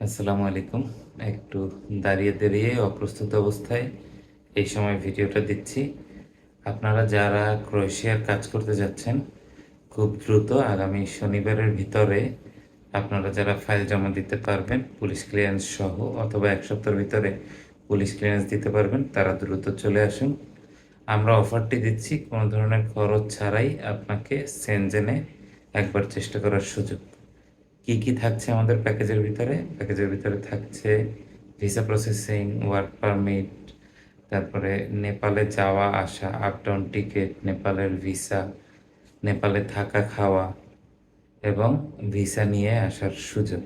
আসসালামু আলাইকুম। একটু দাঁড়িয়ে দাঁড়িয়ে অপ্রস্তুত অবস্থায় এই সময় ভিডিওটা দিচ্ছি। আপনারা যারা ক্রোয়েশিয়ার কাজ করতে যাচ্ছেন, খুব দ্রুত আগামী শনিবারের ভিতরে আপনারা যারা ফাইল জমা দিতে পারবেন, পুলিশ ক্লিয়ারেন্স সহ অথবা এক সপ্তাহের ভিতরে পুলিশ ক্লিয়ারেন্স দিতে পারবেন, তারা দ্রুত চলে আসুন। আমরা অফারটি দিচ্ছি, কোনো ধরনের খরচ ছাড়াই আপনাকে সেনজেনে একবার চেষ্টা করার সুযোগ। কি কি থাকছে আমাদের প্যাকেজের ভিতরে? প্যাকেজের ভিতরে থাকছে ভিসা প্রসেসিং ওয়ার্ক পারমিট তারপরে নেপালে যাওয়া, আসা আপ ডাউন টিকিট নেপালের ভিসা নেপালে থাকা, খাওয়া এবং ভিসা নিয়ে আসার সুযোগ।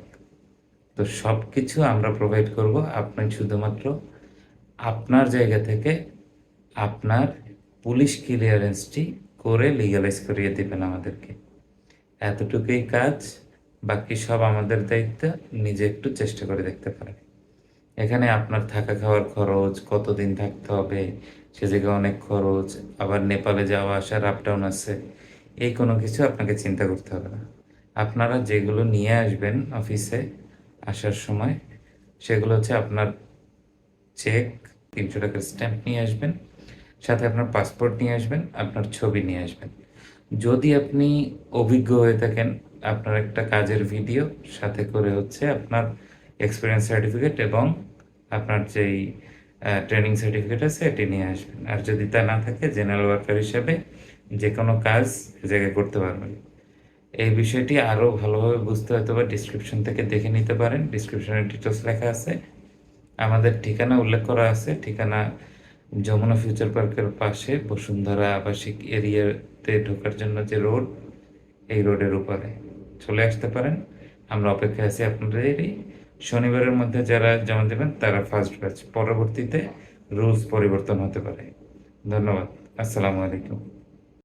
তো সব কিছু আমরা প্রোভাইড করব আপনি শুধুমাত্র আপনার জায়গা থেকে আপনার পুলিশ ক্লিয়ারেন্সটি করে লিগালাইজ করিয়ে দেবেন আমাদেরকে। এতটুকুই কাজ। বাকি সব আমাদের দায়িত্ব, নিজে একটু চেষ্টা করে দেখতে পারেন এখানে আপনার থাকা খাওয়ার খরচ, কতদিন থাকতে হবে, সে জায়গায় অনেক খরচ, আবার নেপালে যাওয়া আসার আপ ডাউন আছে, এই কোনো কিছু আপনাকে চিন্তা করতে হবে না। আপনারা যেগুলো নিয়ে আসবেন অফিসে আসার সময়, সেগুলো হচ্ছে আপনার চেক তিনশো টাকার স্ট্যাম্প নিয়ে আসবেন, সাথে আপনার পাসপোর্ট নিয়ে আসবেন, আপনার ছবি নিয়ে আসবেন। যদি আপনি অভিজ্ঞ হয়ে থাকেন আপনার একটা কাজের ভিডিও সাথে করে হচ্ছে আপনার এক্সপিরিয়েন্স সার্টিফিকেট এবং আপনার যেই ট্রেনিং সার্টিফিকেট আছে, এটি নিয়ে আসবেন। আর যদি তা না থাকে জেনারেল ওয়ার্কার হিসাবে যে কোনো কাজ জায়গায় করতে পারবেন। এই বিষয়টি আরও ভালোভাবে বুঝতে হয়তো বা ডিসক্রিপশন থেকে দেখে নিতে পারেন। ডিসক্রিপশনে ডিটেলস লেখা আছে। আমাদের ঠিকানা উল্লেখ করা আছে। ঠিকানা যমুনা ফিউচার পার্কের পাশে বসুন্ধরা আবাসিক এরিয়াতে ঢোকার জন্য যে রোড, এই রোডের উপরে। চলে আসতে পারেন। আমরা অপেক্ষায় আছি আপনাদেরই। শনিবারের মধ্যে যারা জমা দেবেন, তারা ফার্স্ট ব্যাচ পরবর্তীতে রুলস পরিবর্তন হতে পারে। ধন্যবাদ। আসসালামু আলাইকুম।